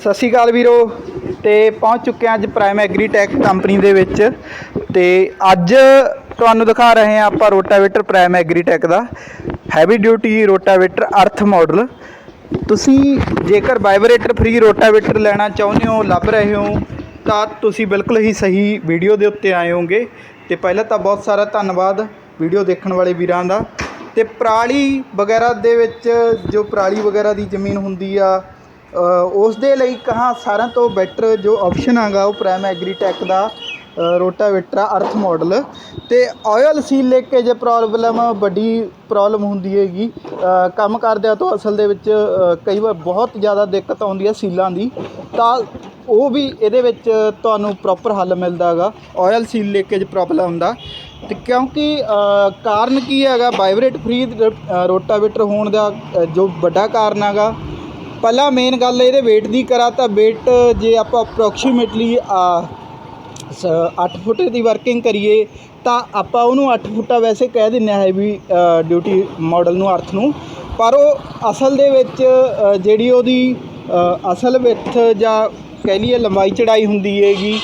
ਸਤਿ ਸ਼੍ਰੀ ਅਕਾਲ ਵੀਰੋ, ਤੇ ਪਹੁੰਚ ਚੁੱਕੇ ਹਾਂ ਅੱਜ ਪ੍ਰਾਈਮ ਐਗਰੀਟੈਕ ਕੰਪਨੀ ਦੇ ਵਿੱਚ। ਤੇ ਅੱਜ ਤੁਹਾਨੂੰ ਦਿਖਾ ਰਹੇ ਹਾਂ ਆਪਾਂ ਰੋਟਾਵੇਟਰ ਪ੍ਰਾਈਮ ਐਗਰੀਟੈਕ ਦਾ। Heavy duty rotavator earth model ਤੁਸੀਂ ਜੇਕਰ ਵਾਈਬਰੇਟਰ ਫ੍ਰੀ ਰੋਟਾਵੇਟਰ ਲੈਣਾ ਚਾਹੁੰਦੇ ਹੋ, ਲੱਭ ਰਹੇ ਹੋ, ਤਾਂ ਤੁਸੀਂ ਬਿਲਕੁਲ ਹੀ ਸਹੀ ਵੀਡੀਓ ਦੇ ਉੱਤੇ ਆਏ ਹੋਗੇ ਤੇ ਪਹਿਲਾਂ ਤਾਂ ਬਹੁਤ ਸਾਰਾ ਧੰਨਵਾਦ ਵੀਡੀਓ ਦੇਖਣ ਵਾਲੇ ਵੀਰਾਂ ਦਾ। ਤੇ ਪਰਾਲੀ ਵਗੈਰਾ ਦੇ ਵਿੱਚ, ਜੋ ਪਰਾਲੀ ਵਗੈਰਾ ਦੀ ਜ਼ਮੀਨ ਹੁੰਦੀ ਆ ਉਸ ਦੇ ਲਈ ਕਹਾਂ ਸਾਰਿਆਂ ਤੋਂ ਬੈਟਰ ਜੋ ਆਪਸ਼ਨ ਹੈਗਾ ਉਹ ਪ੍ਰਾਈਮ ਐਗਰੀਟੈਕ ਦਾ ਅ, ਰੋਟਾਵੇਟਰ ਆ ਅਰਥ ਮਾਡਲ ਅਤੇ ਆਇਲ ਸੀਲ ਲੀਕੇਜ ਪ੍ਰੋਬਲਮ ਵੱਡੀ ਪ੍ਰੋਬਲਮ ਹੁੰਦੀ ਹੈਗੀ ਕੰਮ ਕਰਦਿਆਂ ਤੋਂ ਅਸਲ ਦੇ ਵਿੱਚ ਕਈ ਵਾਰ ਬਹੁਤ ਜ਼ਿਆਦਾ ਦਿੱਕਤ ਆਉਂਦੀ ਹੈ ਸੀਲਾਂ ਦੀ ਤਾਂ ਉਹ ਵੀ ਇਹਦੇ ਵਿੱਚ ਤੁਹਾਨੂੰ ਪ੍ਰੋਪਰ ਹੱਲ ਮਿਲਦਾ ਹੈਗਾ ਆਇਲ ਸੀਲ ਲੀਕੇਜ ਪ੍ਰੋਬਲਮ ਦਾ। ਤੇ ਕਿਉਂਕਿ ਕਾਰਨ ਕੀ ਹੈਗਾ ਵਾਈਬਰੇਟ ਫ੍ਰੀ ਰੋਟਾਵੇਟਰ ਹੋਣ ਦਾ ਜੋ ਵੱਡਾ ਕਾਰਨ ਹੈਗਾ ਪਹਿਲਾਂ ਮੇਨ ਗੱਲ ਇਹਦੇ weight ਦੀ ਕਰਾਂ ਤਾਂ weight ਜੇ ਆਪਾਂ ਅਪਰੋਕਸੀਮੇਟਲੀ 8 ਫੁੱਟ ਦੀ ਵਰਕਿੰਗ ਕਰੀਏ, ਤਾਂ ਆਪਾਂ ਉਹਨੂੰ 8 ਫੁੱਟਾ ਵੈਸੇ ਕਹਿ ਦਿੰਨੇ ਹੈ ਵੀ ਡਿਊਟੀ ਮਾਡਲ ਨੂੰ, ਅਰਥ ਨੂੰ। ਪਰ ਉਹ ਅਸਲ ਦੇ ਵਿੱਚ ਜਿਹੜੀ ਉਹਦੀ ਅਸਲ ਵਿੱਥ ਜਾਂ ਕਹਿ ਲਈਏ ਲੰਬਾਈ ਚੜਾਈ ਹੁੰਦੀ ਹੈਗੀ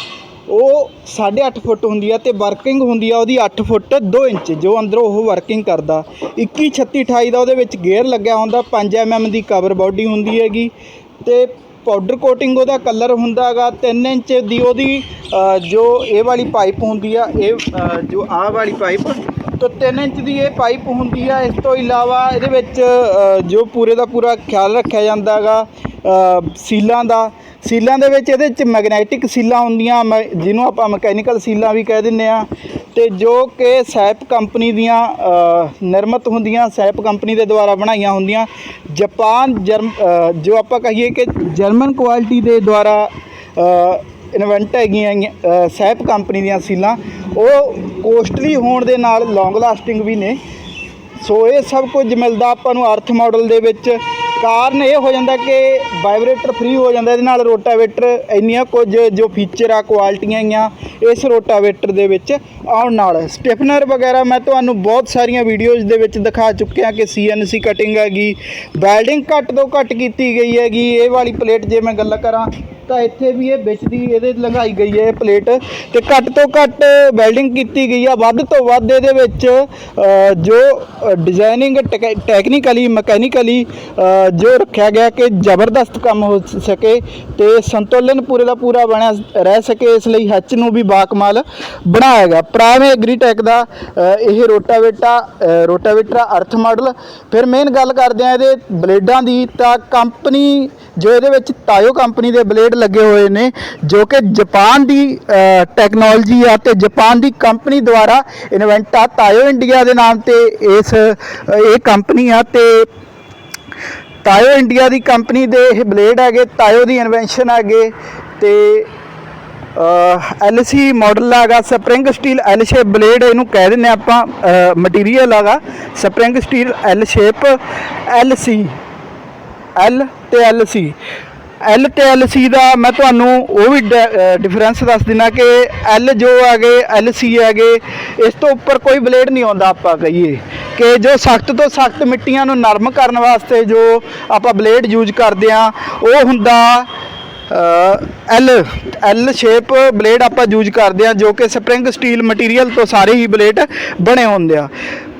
ਉਹ 8.5 ਫੁੱਟ ਹੁੰਦੀ ਆ ਤੇ ਵਰਕਿੰਗ ਹੁੰਦੀ ਆ ਉਹਦੀ 8 ਫੁੱਟ 2 ਇੰਚ, ਜੋ ਅੰਦਰੋਂ ਉਹ ਵਰਕਿੰਗ ਕਰਦਾ। 21 36 28 ਦਾ ਉਹਦੇ ਵਿੱਚ ਗੇਅਰ ਲੱਗਿਆ ਹੁੰਦਾ 5 mm ਦੀ ਕਵਰ ਬਾਡੀ ਹੁੰਦੀ ਹੈਗੀ ਤੇ ਪਾਊਡਰ ਕੋਟਿੰਗ ਉਹਦਾ ਕਲਰ ਹੁੰਦਾ ਹੈਗਾ 3 ਇੰਚ ਦੀ ਉਹਦੀ ਜੋ ਇਹ ਵਾਲੀ ਪਾਈਪ ਹੁੰਦੀ ਆ, ਇਹ ਜੋ ਆਹ ਵਾਲੀ ਪਾਈਪ ਤੋਂ 3 ਇੰਚ ਦੀ ਇਹ ਪਾਈਪ ਹੁੰਦੀ ਆ। ਇਸ ਤੋਂ ਇਲਾਵਾ ਇਹਦੇ ਵਿੱਚ ਜੋ ਪੂਰੇ ਦਾ ਪੂਰਾ ਖਿਆਲ ਰੱਖਿਆ ਜਾਂਦਾ ਹੈਗਾ ਸੀਲਾਂ ਦਾ ਸੀਲਾਂ ਦੇ ਵਿੱਚ ਇਹਦੇ 'ਚ ਮੈਗਨੈਟਿਕ ਸੀਲਾਂ ਹੁੰਦੀਆਂ, ਮ- ਜਿਹਨੂੰ ਆਪਾਂ ਮਕੈਨੀਕਲ ਸੀਲਾਂ ਵੀ ਕਹਿ ਦਿੰਦੇ ਆ ਤੇ ਜੋ ਕਿ ਸੈਪ ਕੰਪਨੀ ਦੀਆਂ ਨਿਰਮਤ ਹੁੰਦੀਆਂ, ਸੈਪ ਕੰਪਨੀ ਦੇ ਦੁਆਰਾ ਬਣਾਈਆਂ ਹੁੰਦੀਆਂ। ਜਾਪਾਨ, ਜਰਮ ਜੋ ਆਪਾਂ ਕਹੀਏ ਕਿ ਜਰਮਨ ਕੁਆਲਿਟੀ ਦੇ ਦੁਆਰਾ ਇਨਵੈਂਟ ਹੈਗੀਆਂ ਸੈਪ ਕੰਪਨੀ ਦੀਆਂ ਸੀਲਾਂ, ਉਹ ਕੋਸਟਲੀ ਹੋਣ ਦੇ ਨਾਲ ਲੌਂਗ ਲਾਸਟਿੰਗ ਵੀ ਨੇ। ਸੋ ਇਹ ਸਭ ਕੁਝ ਮਿਲਦਾ ਆਪਾਂ ਨੂੰ ਅਰਥ ਮਾਡਲ ਦੇ ਵਿੱਚ। ਕਾਰਨ ਇਹ ਹੋ ਜਾਂਦਾ ਕਿ ਵਾਈਬਰੇਟਰ ਫ੍ਰੀ ਹੋ ਜਾਂਦਾ, ਇਹਦੇ ਨਾਲ ਰੋਟਾਵੇਟਰ ਇੰਨੀਆਂ ਕੁਝ ਜੋ ਫੀਚਰ ਆ ਕੁਆਲਿਟੀਆਂ ਆ ਇਸ ਰੋਟਾਵੇਟਰ ਦੇ ਵਿੱਚ ਆਉਣ ਨਾਲ ਸਟਿਫਨਰ ਵਗੈਰਾ ਮੈਂ ਤੁਹਾਨੂੰ ਬਹੁਤ ਸਾਰੀਆਂ ਵੀਡੀਓਜ਼ ਦੇ ਵਿੱਚ ਦਿਖਾ ਚੁੱਕਿਆ ਕਿ ਸੀਐਨਸੀ ਕਟਿੰਗ ਹੈਗੀ ਵੈਲਡਿੰਗ ਘੱਟ ਤੋਂ ਘੱਟ ਕੀਤੀ ਗਈ ਹੈਗੀ, ਇਹ ਵਾਲੀ ਪਲੇਟ ਜੇ ਮੈਂ ਗੱਲ ਕਰਾਂ ਤਾਂ ਇੱਥੇ ਵੀ ਇਹ ਵਿੱਚ ਦੀ ਇਹਦੇ ਲੰਘਾਈ ਗਈ ਹੈ ਇਹ ਪਲੇਟ ਤੇ ਘੱਟ ਤੋਂ ਘੱਟ ਵੈਲਡਿੰਗ ਕੀਤੀ ਗਈ ਆ। ਵੱਧ ਤੋਂ ਵੱਧ ਇਹਦੇ ਵਿੱਚ ਅ, ਜੋ ਡਿਜ਼ਾਈਨਿੰਗ ਟੈਕਨੀਕਲੀ ਮਕੈਨੀਕਲੀ ਜੋ ਰੱਖਿਆ ਗਿਆ ਕਿ ਜ਼ਬਰਦਸਤ ਕੰਮ ਹੋ ਸਕੇ ਤੇ ਸੰਤੁਲਨ ਪੂਰੇ ਦਾ ਪੂਰਾ ਬਣਿਆ ਰਹਿ ਸਕੇ ਇਸ ਲਈ ਹੱਚ ਨੂੰ ਵੀ ਬਾਕਮਾਲ ਬਣਾਇਆ ਗਿਆ। ਪ੍ਰਾਈਮ ਐਗਰੀਟੈਕ ਦਾ ਇਹ ਰੋਟਾਵੇਟਾ ਰੋਟਾਵੇਟਰਾ ਅਰਥ ਮਾਡਲ। ਫਿਰ ਮੇਨ ਗੱਲ ਕਰਦੇ ਆ ਇਹਦੇ ਬਲੇਡਾਂ ਦੀ ਤਾਂ ਕੰਪਨੀ ਜੋ ਇਹਦੇ ਵਿੱਚ ਤਾਇਓ ਕੰਪਨੀ ਦੇ ਬਲੇਡ ਲੱਗੇ ਹੋਏ ਨੇ, ਜੋ ਕਿ ਜਾਪਾਨ ਦੀ ਟੈਕਨੋਲੋਜੀ ਆ ਤੇ ਜਾਪਾਨ ਦੀ ਕੰਪਨੀ ਦੁਆਰਾ ਇਨਵੈਂਟ ਆ ਤਾਇਓ ਇੰਡੀਆ ਦੇ ਨਾਮ ਤੇ ਇਸ ਇਹ ਕੰਪਨੀ ਆ ਤੇ ਤਾਇਓ ਇੰਡੀਆ ਦੀ ਕੰਪਨੀ ਦੇ ਇਹ ਬਲੇਡ ਹੈਗੇ ਤਾਇਓ ਦੀ ਇਨਵੈਂਸ਼ਨ ਹੈਗੇ ਤੇ ਐਲਸੀ ਮਾਡਲ ਹੈਗਾ spring steel L shape blade ਇਹਨੂੰ ਕਹਿ ਦਿੰਦੇ ਆਪਾਂ ਮਟੀਰੀਅਲ ਹੈਗਾ spring steel L shape LC L ਤੇ ਐਲ ਸੀ ਐਲ ਤੇ ਐਲ ਸੀ ਦਾ ਮੈਂ ਤੁਹਾਨੂੰ ਉਹ ਵੀ ਡਿਫਰੈਂਸ ਦੱਸ ਦਿੰਦਾ ਕਿ ਐਲ ਜੋ ਹੈਗੇ ਐਲ ਸੀ ਹੈਗੇ ਇਸ ਤੋਂ ਉੱਪਰ ਕੋਈ ਬਲੇਡ ਨਹੀਂ ਆਉਂਦਾ ਆਪਾਂ ਕਹੀਏ ਕਿ ਜੋ ਸਖਤ ਤੋਂ ਸਖਤ ਮਿੱਟੀਆਂ ਨੂੰ ਨਰਮ ਕਰਨ ਵਾਸਤੇ ਜੋ ਆਪਾਂ ਬਲੇਡ ਯੂਜ਼ ਕਰਦੇ ਆ ਉਹ ਹੁੰਦਾ ਐਲ ਐਲ ਸ਼ੇਪ ਬਲੇਡ ਆਪਾਂ ਯੂਜ਼ ਕਰਦੇ ਆ ਜੋ ਕਿ ਸਪਰਿੰਗ ਸਟੀਲ ਮਟੀਰੀਅਲ ਤੋਂ ਸਾਰੇ ਹੀ ਬਲੇਡ ਬਣੇ ਹੁੰਦੇ ਆ।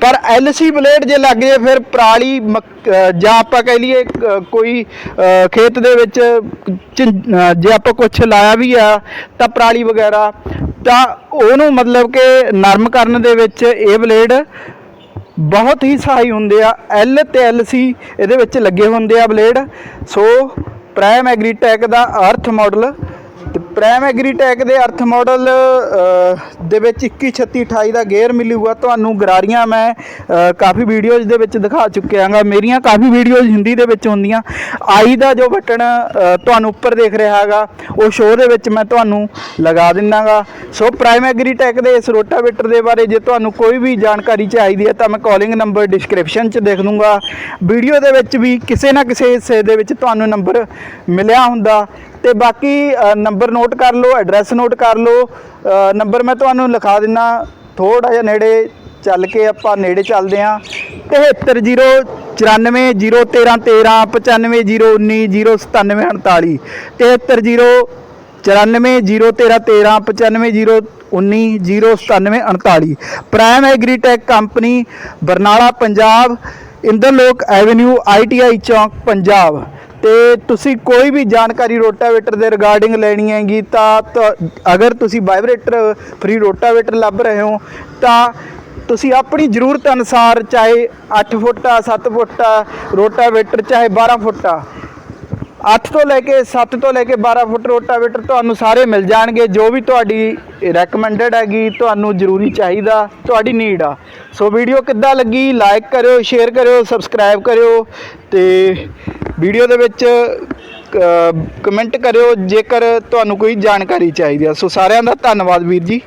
ਪਰ ਐਲ ਸੀ ਬਲੇਡ ਜੇ ਲੱਗ ਜੇ, ਫਿਰ ਪਰਾਲੀ ਮੱਕ- ਜਾਂ ਆਪਾਂ ਕਹਿ ਲਈਏ, ਕ- ਕੋਈ ਖੇਤ ਦੇ ਵਿੱਚ ਝਿੰ- ਜੇ ਆਪਾਂ ਕੁਛ ਲਾਇਆ ਵੀ ਆ, ਤਾਂ ਪਰਾਲੀ ਵਗੈਰਾ, ਤਾਂ ਉਹਨੂੰ ਮਤਲਬ ਕਿ ਨਰਮ ਕਰਨ ਦੇ ਵਿੱਚ ਇਹ ਬਲੇਡ ਬਹੁਤ ਹੀ ਸਹਾਈ ਹੁੰਦੇ ਆ। ਐਲ ਤੇ ਐਲ ਸੀ ਇਹਦੇ ਵਿੱਚ ਲੱਗੇ ਹੁੰਦੇ ਆ ਬਲੇਡ। ਸੋ ਪ੍ਰਾਈਮ ਐਗਰੀਟੈਕ ਦਾ ਅਰਥ ਮਾਡਲ ਪ੍ਰਾਈਮ ਐਗਰੀਟੈਕ ਦੇ ਅਰਥ ਮਾਡਲ ਦੇ ਵਿੱਚ 21 36 28 ਦਾ ਗੇਅਰ ਮਿਲੂਗਾ। ਤੁਹਾਨੂੰ ਗਰਾਰੀਆਂ ਮੈਂ ਕਾਫੀ ਵੀਡੀਓਜ਼ ਦੇ ਵਿੱਚ ਦਿਖਾ ਚੁੱਕਿਆ ਹਾਂ ਮੇਰੀਆਂ ਕਾਫੀ ਵੀਡੀਓਜ਼ ਹਿੰਦੀ ਦੇ ਵਿੱਚ ਹੁੰਦੀਆਂ। ਆਈ ਦਾ ਜੋ ਬਟਨ ਤੁਹਾਨੂੰ ਉੱਪਰ ਦੇਖ ਰਿਹਾ ਹੈਗਾ, ਉਹ ਸ਼ੋਅ ਦੇ ਵਿੱਚ ਮੈਂ ਤੁਹਾਨੂੰ ਲਗਾ ਦਿੰਨਾਗਾ। ਸੋ ਪ੍ਰਾਈਮ ਐਗਰੀਟੈਕ ਦੇ ਇਸ ਰੋਟਾਵੇਟਰ ਦੇ ਬਾਰੇ ਜੇ ਤੁਹਾਨੂੰ ਕੋਈ ਵੀ ਜਾਣਕਾਰੀ ਚਾਹੀਦੀ ਹੈ, ਤਾਂ ਮੈਂ ਕਾਲਿੰਗ ਨੰਬਰ ਡਿਸਕ੍ਰਿਪਸ਼ਨ 'ਚ ਦੇਖ ਦੂੰਗਾ। ਵੀਡੀਓ ਦੇ ਵਿੱਚ ਵੀ ਕਿਸੇ ਨਾ ਕਿਸੇ ਹਿੱਸੇ ਦੇ ਵਿੱਚ ਤੁਹਾਨੂੰ ਨੰਬਰ ਮਿਲਿਆ ਹੁੰਦਾ। ਤੇ ਬਾਕੀ ਨੰਬਰ ਨੋਟ ਕਰ ਲਓ, ਐਡਰੈਸ ਨੋਟ ਕਰ ਲਓ। ਨੰਬਰ ਮੈਂ ਤੁਹਾਨੂੰ ਲਿਖਾ ਦਿੰਨਾ ਥੋੜਾ ਜਿਹਾ ਨੇੜੇ ਚੱਲ ਕੇ ਆਪਾਂ ਨੇੜੇ ਚੱਲਦੇ ਆਂ। 7309 94011313 9501909748 730 94011313 Prime Agritech company, Barnala, Punjab. Inderlok avenue ITI ਚੌਂਕ, ਪੰਜਾਬ। ਤੇ ਤੁਸੀਂ ਕੋਈ ਵੀ ਜਾਣਕਾਰੀ ਰੋਟਾਵੇਟਰ ਦੇ ਰਿਗਾਰਡਿੰਗ ਲੈਣੀ ਹੈਗੀ ਤਾਂ ਤੁ- ਅਗਰ ਤੁਸੀਂ ਵਾਈਬ੍ਰੇਟਰ ਫ੍ਰੀ ਰੋਟਾਵੇਟਰ ਲੱਭ ਰਹੇ ਹੋ, ਤਾਂ ਤੁਸੀਂ ਆਪਣੀ ਜ਼ਰੂਰਤ ਅਨੁਸਾਰ ਚਾਹੇ 8 ਫੁੱਟਾ 7 ਆ ਰੋਟਾਵੇਟਰ ਚਾਹੇ 12 ਆ 8 ਤੋਂ ਲੈ ਕੇ 7 ਤੋਂ ਲੈ ਕੇ 12 ਫੁੱਟ ਰੋਟਾਵੇਟਰ ਤੁਹਾਨੂੰ ਸਾਰੇ ਮਿਲ ਜਾਣਗੇ, ਜੋ ਵੀ ਤੁਹਾਡੀ ਰეკਮੈਂਡਡ ਹੈਗੀ, ਤੁਹਾਨੂੰ ਜ਼ਰੂਰੀ ਚਾਹੀਦਾ, ਤੁਹਾਡੀ ਨੀਡ ਆ। ਸੋ ਵੀਡੀਓ ਕਿੱਦਾਂ ਲੱਗੀ ਲਾਈਕ ਕਰਿਓ ਸ਼ੇਅਰ ਕਰਿਓ ਸਬਸਕ੍ਰਾਈਬ ਕਰਿਓ, ਤੇ ਵੀਡੀਓ ਦੇ ਵਿੱਚ ਕਮੈਂਟ ਕਰਿਓ, ਜੇਕਰ ਤੁਹਾਨੂੰ ਕੋਈ ਜਾਣਕਾਰੀ ਚਾਹੀਦੀ ਆ। ਸੋ ਸਾਰਿਆਂ ਦਾ ਧੰਨਵਾਦ ਵੀਰ ਜੀ।